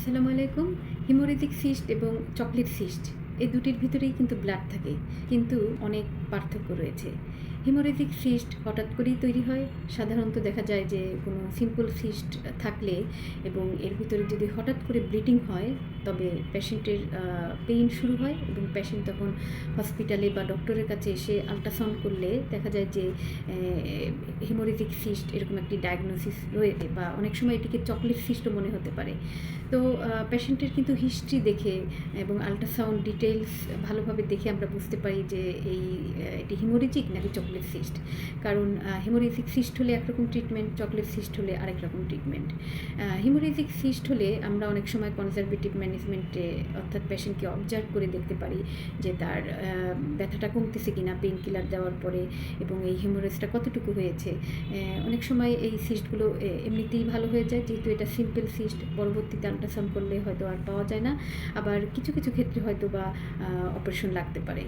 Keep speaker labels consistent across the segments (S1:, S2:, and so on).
S1: আসসালামু আলাইকুম। Haemorrhagic cyst এবং চকলেট সিস্ট, এই দুটির ভিতরেই কিন্তু ব্লাড থাকে। কিন্তু অনেক পার্থক্য রয়েছে। হিমোরেজিক সিস্ট হঠাৎ করেই তৈরি হয়। সাধারণত দেখা যায় যে কোনো সিম্পল সিস্ট থাকলে এবং এর ভিতরে যদি হঠাৎ করে ব্লিডিং হয়, তবে পেশেন্টের পেইন শুরু হয় এবং পেশেন্ট তখন হসপিটালে বা ডক্টরের কাছে এসে আলট্রাসাউন্ড করলে দেখা যায় যে হিমোরেজিক সিস্ট এরকম একটি ডায়াগনোসিস রয়েছে বা অনেক সময় এটিকে চকলেট সিস্টও মনে হতে পারে। তো পেশেন্টের কিন্তু হিস্ট্রি দেখে এবং আলট্রাসাউন্ড ডিটেলস ভালোভাবে দেখে আমরা বুঝতে পারি যে এই এটি হিমোরেজিক নাকি চকলেট সিস্ট কারণ হিমোরেজিক সিস্ট হলে একরকম ট্রিটমেন্ট চকলেট সিস্ট হলে আরেক রকম ট্রিটমেন্ট হিমোরেজিক সিস্ট হলে আমরা অনেক সময় কনজারভেটিভ ম্যানেজমেন্টে অর্থাৎ পেশেন্টকে অবজার্ভ করে দেখতে পারি যে তার ব্যথাটা কমতেছে কিনা পেন কিলার দেওয়ার পরে এবং এই হিমোরেজটা কতটুকু হয়েছে। অনেক সময় এই সিস্টগুলো এমনিতেই ভালো হয়ে যায়, যেহেতু এটা সিম্পল সিস্ট পরবর্তীতে আল্ট্রাসাউন্ড করলে হয়তো আর পাওয়া যায় না। আবার কিছু কিছু ক্ষেত্রে হয়তো বা অপারেশন লাগতে পারে।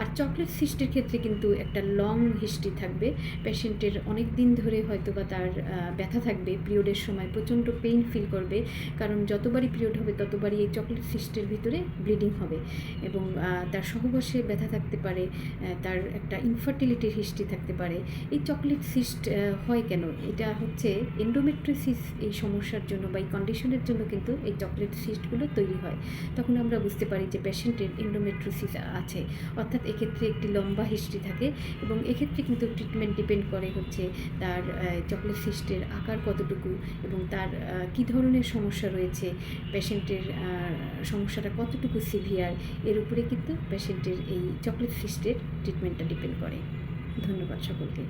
S1: আর চকলেট সিস্টের ক্ষেত্রে কিন্তু একটা লং হিস্ট্রি থাকবে। পেশেন্টের অনেক দিন ধরে হয়তো বা তার ব্যথা থাকবে। পিরিয়ডের সময় প্রচণ্ড পেইন ফিল করবে। কারণ যতবারই পিরিয়ড হবে, ততবারই এই চকলেট সিস্টের ভিতরে ব্লিডিং হবে। এবং তার সহবাসে ব্যথা থাকতে পারে তার একটা ইনফার্টিলিটির হিস্ট্রি থাকতে পারে। এই চকলেট সিস্ট হয় কেন? এটা হচ্ছে এন্ডোমেট্রিসিস এই সমস্যার জন্য বা এই কন্ডিশনের জন্য কিন্তু এই চকলেট সিস্টগুলো তৈরি হয়। তখন আমরা বুঝতে পারি যে পেশেন্টের এন্ডোমেট্রিসিস আছে। অর্থাৎ এক্ষেত্রে একটি লম্বা হিস্ট্রি থাকে এবং এক্ষেত্রে কিন্তু ট্রিটমেন্ট ডিপেন্ড করে হচ্ছে তার চকলেট সিস্টের আকার কতটুকু এবং তার কী ধরনের সমস্যা রয়েছে পেশেন্টের সমস্যাটা কতটুকু সিভিয়ার এর উপরে কিন্তু পেশেন্টের এই চকলেট সিস্টের ট্রিটমেন্টটা ডিপেন্ড করে। ধন্যবাদ সকলকে।